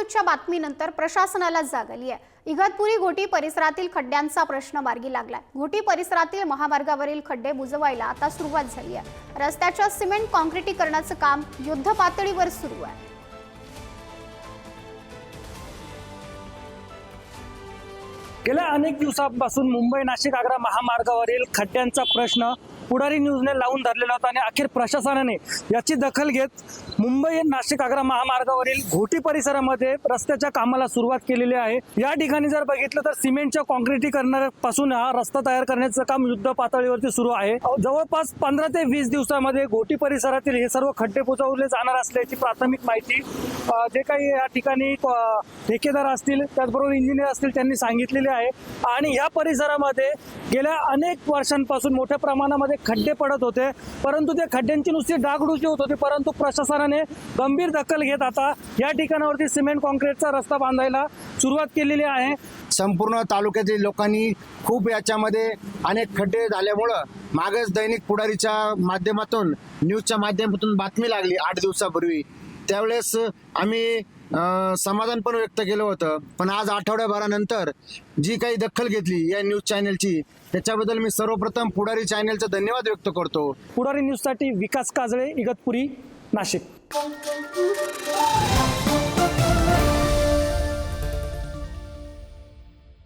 न्यूजच्या बातमीनंतर प्रशासनाला जाग आली आहे. इगतपुरी घोटी परिसरातील खड्ड्यांचा प्रश्न मार्गी लागलाय. घोटी परिसरातील महामार्गावरील खड्डे बुजवायला आता सुरुवात झाली आहे. रस्त्याच्या सिमेंट कॉन्क्रिटीकरणाचं काम युद्ध पातळीवर सुरू आहे. गेल्या अनेक दिवसांपासून मुंबई नाशिक आग्रा महामार्गावरील खड्ड्यांचा प्रश्न पुढारी न्यूजने लावून धरलेला होता आणि अखेर प्रशासनाने याची दखल घेत मुंबई नाशिक आग्रा महामार्गावरील घोटी परिसरामध्ये रस्त्याच्या कामाला सुरुवात केलेली आहे. या ठिकाणी जर बघितलं तर सिमेंटच्या कॉन्क्रिटीकरणापासून हा रस्ता तयार करण्याचं काम युद्ध पातळीवरती सुरू आहे. जवळपास पंधरा ते वीस दिवसामध्ये घोटी परिसरातील हे सर्व खड्डे बुजवले जाणार असल्याची प्राथमिक माहिती जे काही या ठिकाणी ठेकेदार असतील त्याचबरोबर इंजिनियर असतील त्यांनी सांगितलेले आहे. आणि या परिसरामध्ये गेल्या अनेक वर्षांपासून मोठ्या प्रमाणामध्ये खड्डे पडत होते परंतु त्या खड्ड्यांची नुसती डागडुजी होत होती परंतु प्रशासनाने गंभीर दखल घेत आता या ठिकाणावरती सिमेंट कॉन्क्रीटचा रस्ता बांधायला सुरुवात केलेली आहे. संपूर्ण तालुक्यातील लोकांनी खूप याच्यामध्ये अनेक खड्डे झाल्यामुळं मागच दैनिक पुढारीच्या माध्यमातून न्यूजच्या माध्यमातून बातमी लागली आठ दिवसापूर्वी. त्यावेळेस आम्ही समाधान पण व्यक्त केलं होतं. पण आज आठवड्याभरानंतर जी काही दखल घेतली या न्यूज चॅनलची त्याच्याबद्दल मी सर्वप्रथम पुढारी चॅनलचा धन्यवाद व्यक्त करतो. पुढारी न्यूजसाठी विकास काजळे इगतपुरी नाशिक.